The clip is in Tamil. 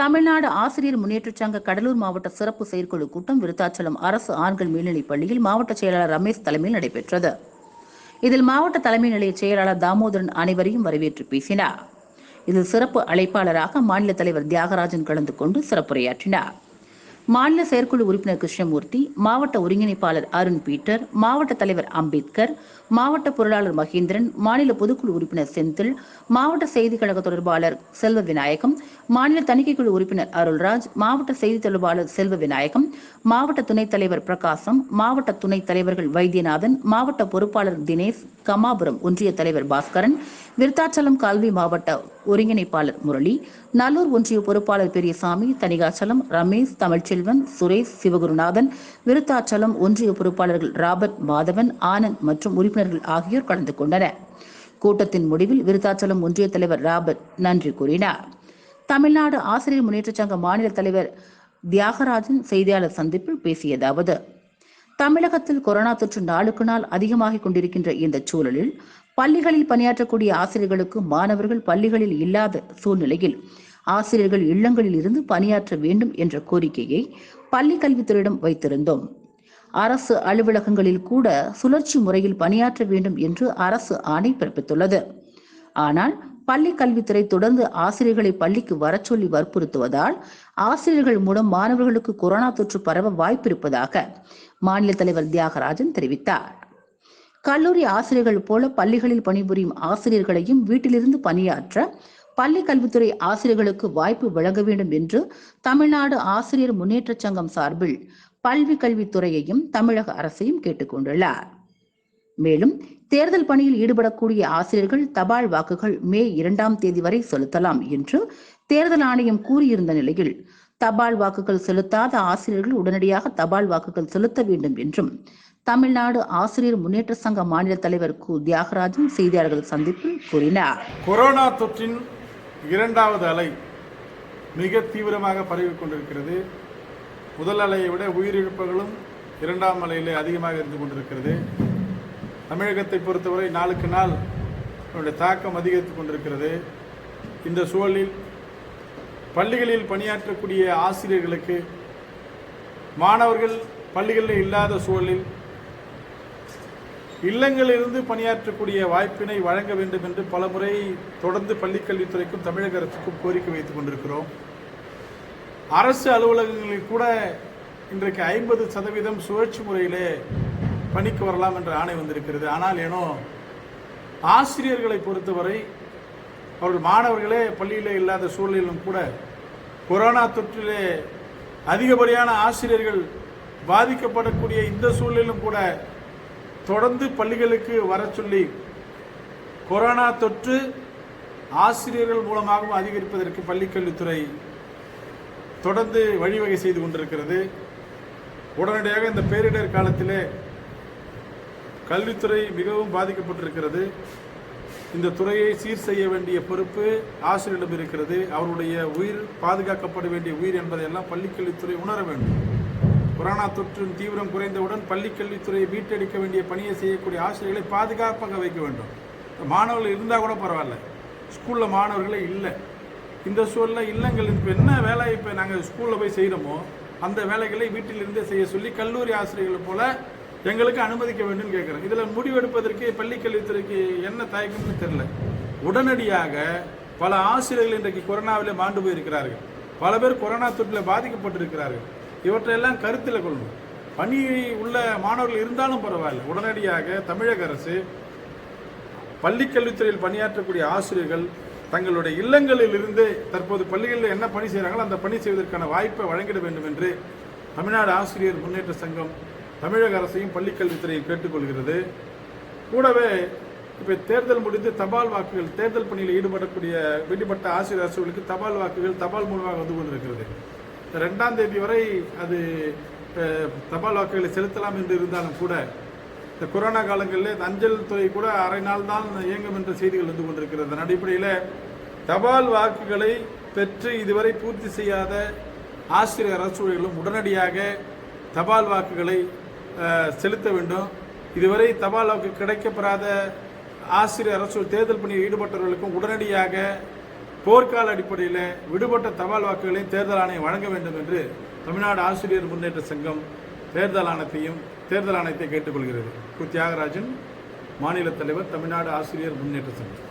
தமிழ்நாடு ஆசிரியர் முன்னேற்றச் சங்க கடலூர் மாவட்ட சிறப்பு செயற்குழு கூட்டம் விருத்தாச்சலம் அரசு ஆண்கள் மேல்நிலைப் பள்ளியில் மாவட்ட செயலாளர் ரமேஷ் தலைமையில் நடைபெற்றது. இதில் மாவட்ட தலைமை நிலைய செயலாளர் தாமோதரன் அனைவரையும் வரவேற்று பேசினார். இதில் சிறப்பு அழைப்பாளராக மாநில தலைவர் தியாகராஜன் கலந்து கொண்டு சிறப்புரையாற்றினார். மாநில செயற்குழு உறுப்பினர் கிருஷ்ணமூர்த்தி மாவட்ட ஒருங்கிணைப்பாளர் அருண் பீட்டர் மாவட்ட தலைவர் அம்பேத்கர் மாவட்ட பொருளாளர் மகேந்திரன் மாநில பொதுக்குழு உறுப்பினர் செந்தில் மாவட்ட செய்திக் கழக தொடர்பாளர் செல்வ விநாயகம் மாநில தணிக்கைக்குழு உறுப்பினர் அருள்ராஜ் மாவட்ட செய்தி தொடர்பாளர் செல்வ விநாயகம் மாவட்ட துணைத் தலைவர் பிரகாசம் மாவட்ட துணைத் தலைவர்கள் வைத்தியநாதன் மாவட்ட பொறுப்பாளர் தினேஷ் கமாபுரம் ஒன்றிய தலைவர் பாஸ்கரன் விருத்தாச்சலம் கல்வி மாவட்ட ஒருங்கிணைப்பாளர் முரளி நல்லூர் ஒன்றிய பொறுப்பாளர் பெரியசாமி தணிகாச்சலம் ரமேஷ் தமிழ்ச்செல்வன் சுரேஷ் சிவகுருநாதன் விருத்தாச்சலம் ஒன்றிய பொறுப்பாளர்கள் ராபர்ட் மாதவன் ஆனந்த் மற்றும் உறுப்பினர்கள் ஆகியோர் கலந்து கொண்டனர். கூட்டத்தின் முடிவில் விருத்தாச்சலம் ஒன்றிய தலைவர் ராபர்ட் நன்றி கூறினார். தமிழ்நாடு ஆசிரியர் முன்னேற்றச் சங்க மாநில தலைவர் தியாகராஜன் செய்தியாளர் சந்திப்பில் பேசியதாவது தமிழகத்தில் கொரோனா தொற்று நாளுக்கு நாள் அதிகமாகிக் கொண்டிருக்கின்ற இந்த சூழலில் பள்ளிகளில் பணியாற்றக்கூடிய ஆசிரியர்களுக்கு மாணவர்கள் பள்ளிகளில் இல்லாத சூழ்நிலையில் ஆசிரியர்கள் இல்லங்களில் இருந்து பணியாற்ற வேண்டும் என்ற கோரிக்கையை பள்ளி கல்வித்துறையிடம் வைத்திருந்தோம். அரசு அலுவலகங்களில் கூட சுழற்சி முறையில் பணியாற்ற வேண்டும் என்று அரசு ஆணை பிறப்பித்துள்ளது. ஆனால் பள்ளி கல்வித்துறை தொடர்ந்து ஆசிரியர்களை பள்ளிக்கு வரச்சொல்லி வற்புறுத்துவதால் ஆசிரியர்கள் மூலம் மாணவர்களுக்கு கொரோனா தொற்று பரவ வாய்ப்பிருப்பதாக மாநில தலைவர் தியாகராஜன் தெரிவித்தார். கல்லூரி ஆசிரியர்கள் போல பள்ளிகளில் பணிபுரியும் ஆசிரியர்களையும் வீட்டிலிருந்து பணியாற்ற பள்ளி கல்வித்துறை ஆசிரியர்களுக்கு வாய்ப்பு வழங்க வேண்டும் என்று தமிழ்நாடு ஆசிரியர் முன்னேற்றச் சங்கம் சார்பில் பல்வி கல்வித்துறையையும் தமிழக அரசையும் கேட்டுக்கொண்டுள்ளார் மேலும் தேர்தல் பணியில் ஈடுபடக்கூடிய ஆசிரியர்கள் தபால் வாக்குகள் மே இரண்டாம் தேதி வரை செலுத்தலாம் என்று தேர்தல் ஆணையம் கூறியிருந்த நிலையில் தபால் வாக்குகள் செலுத்தாத ஆசிரியர்கள் உடனடியாக தபால் வாக்குகள் செலுத்த வேண்டும் என்றும் தமிழ்நாடு ஆசிரியர் முன்னேற்ற சங்க மாநில தலைவர் கு. தியாகராஜன் செய்தியாளர்கள் சந்திப்பில் கூறினார். கொரோனா தொற்றின் இரண்டாவது அலை மிக தீவிரமாக பரவிக் கொண்டிருக்கிறது. முதல் அலையை விட உயிரிழப்புகளும் இரண்டாம் அலையிலே அதிகமாக இருந்து கொண்டிருக்கிறது. தமிழகத்தை பொறுத்தவரை நாளுக்கு நாள் அதனுடைய தாக்கம் அதிகரித்து கொண்டிருக்கிறது. இந்த சூழலில் பள்ளிகளில் பணியாற்றக்கூடிய ஆசிரியர்களுக்கு மாணவர்கள் பள்ளிகளில் இல்லாத சூழலில் இல்லங்களிலிருந்து பணியாற்றக்கூடிய வாய்ப்பினை வழங்க வேண்டும் என்று பலமுறை தொடர்ந்து பள்ளிக்கல்வித்துறைக்கும் தமிழக அரசுக்கும் கோரிக்கை வைத்துக் கொண்டிருக்கிறோம். அரசு அலுவலகங்களில் கூட இன்றைக்கு ஐம்பது சதவீதம் சுழற்சி முறையிலே பணிக்கு வரலாம் என்ற ஆணை வந்திருக்கிறது. ஆனால் ஏனோ ஆசிரியர்களை பொறுத்தவரை அவர்கள் மாணவர்களே பள்ளியிலே இல்லாத சூழலிலும் கூட கொரோனா தொற்றிலே அதிகப்படியான ஆசிரியர்கள் பாதிக்கப்படக்கூடிய இந்த சூழலிலும் கூட தொடர்ந்து பள்ளிகளுக்கு வர சொல்லி கொரோனா தொற்று ஆசிரியர்கள் மூலமாகவும் அதிகரிப்பதற்கு பள்ளிக்கல்வித்துறை தொடர்ந்து வழிவகை செய்து கொண்டிருக்கிறது. உடனடியாக இந்த பேரிடர் காலத்திலே கல்வித்துறை மிகவும் பாதிக்கப்பட்டிருக்கிறது. இந்த துறையை சீர் செய்ய வேண்டிய பொறுப்பு ஆசிரியரிடம் இருக்கிறது. அவருடைய உயிர் பாதுகாக்கப்பட வேண்டிய உயிர் என்பதையெல்லாம் பள்ளிக்கல்வித்துறை உணர வேண்டும். கொரோனா தொற்றின் தீவிரம் குறைந்தவுடன் பள்ளிக்கல்வித்துறையை மீட்டெடுக்க வேண்டிய பணியை செய்யக்கூடிய ஆசிரியர்களை பாதுகாப்பாக வைக்க வேண்டும். மாணவர்கள் இருந்தால் கூட பரவாயில்ல. ஸ்கூலில் மாணவர்களே இல்லை. இந்த சூழலில் இல்லங்கள் இப்போ என்ன வேலை இப்போ நாங்கள் ஸ்கூலில் போய் செய்கிறோமோ அந்த வேலைகளை வீட்டிலிருந்தே செய்ய சொல்லி கல்லூரி ஆசிரியர்களை போல எங்களுக்கு அனுமதிக்க வேண்டும் கேட்குறேன் இதில் முடிவெடுப்பதற்கு பள்ளிக்கல்வித்துறைக்கு என்ன தயக்கம்னு தெரில உடனடியாக பல ஆசிரியர்கள் இன்றைக்கு கொரோனாவிலே மாண்டு போயிருக்கிறார்கள். பல பேர் கொரோனா தொற்றில் பாதிக்கப்பட்டிருக்கிறார்கள். இவற்றையெல்லாம் கருத்தில் கொள்ளணும் பணி உள்ள மாணவர்கள் இருந்தாலும் பரவாயில்ல. உடனடியாக தமிழக அரசு பள்ளிக்கல்வித்துறையில் பணியாற்றக்கூடிய ஆசிரியர்கள் தங்களுடைய இல்லங்களில் இருந்து தற்போது பள்ளிகளில் என்ன பணி செய்கிறாங்களோ அந்த பணி செய்வதற்கான வாய்ப்பை வழங்கிட வேண்டும் என்று தமிழ்நாடு ஆசிரியர் முன்னேற்ற சங்கம் தமிழக அரசையும் பள்ளிக்கல்வித்துறையும் கேட்டுக்கொள்கிறது கூடவே இப்போ தேர்தல் முடிந்து தபால் வாக்குகள் தேர்தல் பணியில் ஈடுபடக்கூடிய ஈடுபட்ட ஆசிரியர் அரசுகளுக்கு தபால் வாக்குகள் தபால் மூலமாக வந்து கொண்டிருக்கிறது. ரெண்டாம் தேதி வரை அது தபால் வாக்குகளை செலுத்தலாம் என்று இருந்தாலும் கூட இந்த கொரோனா காலங்களில் அஞ்சல் துறை கூட அரை நாள் தான் இயங்கும் என்ற செய்திகள் வந்து கொண்டிருக்கிறது. அதன் அடிப்படையில் தபால் வாக்குகளை பெற்று இதுவரை பூர்த்தி செய்யாத ஆசிரியர் அரசுகளும் உடனடியாக தபால் வாக்குகளை செலுத்த வேண்டும். இதுவரை தபால் வாக்கு கிடைக்கப்பெறாத ஆசிரியர் அரசு தேர்தல் பணியில் ஈடுபட்டவர்களுக்கும் உடனடியாக போர்க்கால அடிப்படையில் விடுபட்ட தபால் வாக்குகளை தேர்தல் ஆணையம் வழங்க வேண்டும் என்று தமிழ்நாடு ஆசிரியர் முன்னேற்ற சங்கம் தேர்தல் ஆணையத்தையும் தேர்தல் ஆணையத்தை கேட்டுக்கொள்கிறது. கு. தியாகராஜன் மாநில தலைவர் தமிழ்நாடு ஆசிரியர் முன்னேற்ற சங்கம்.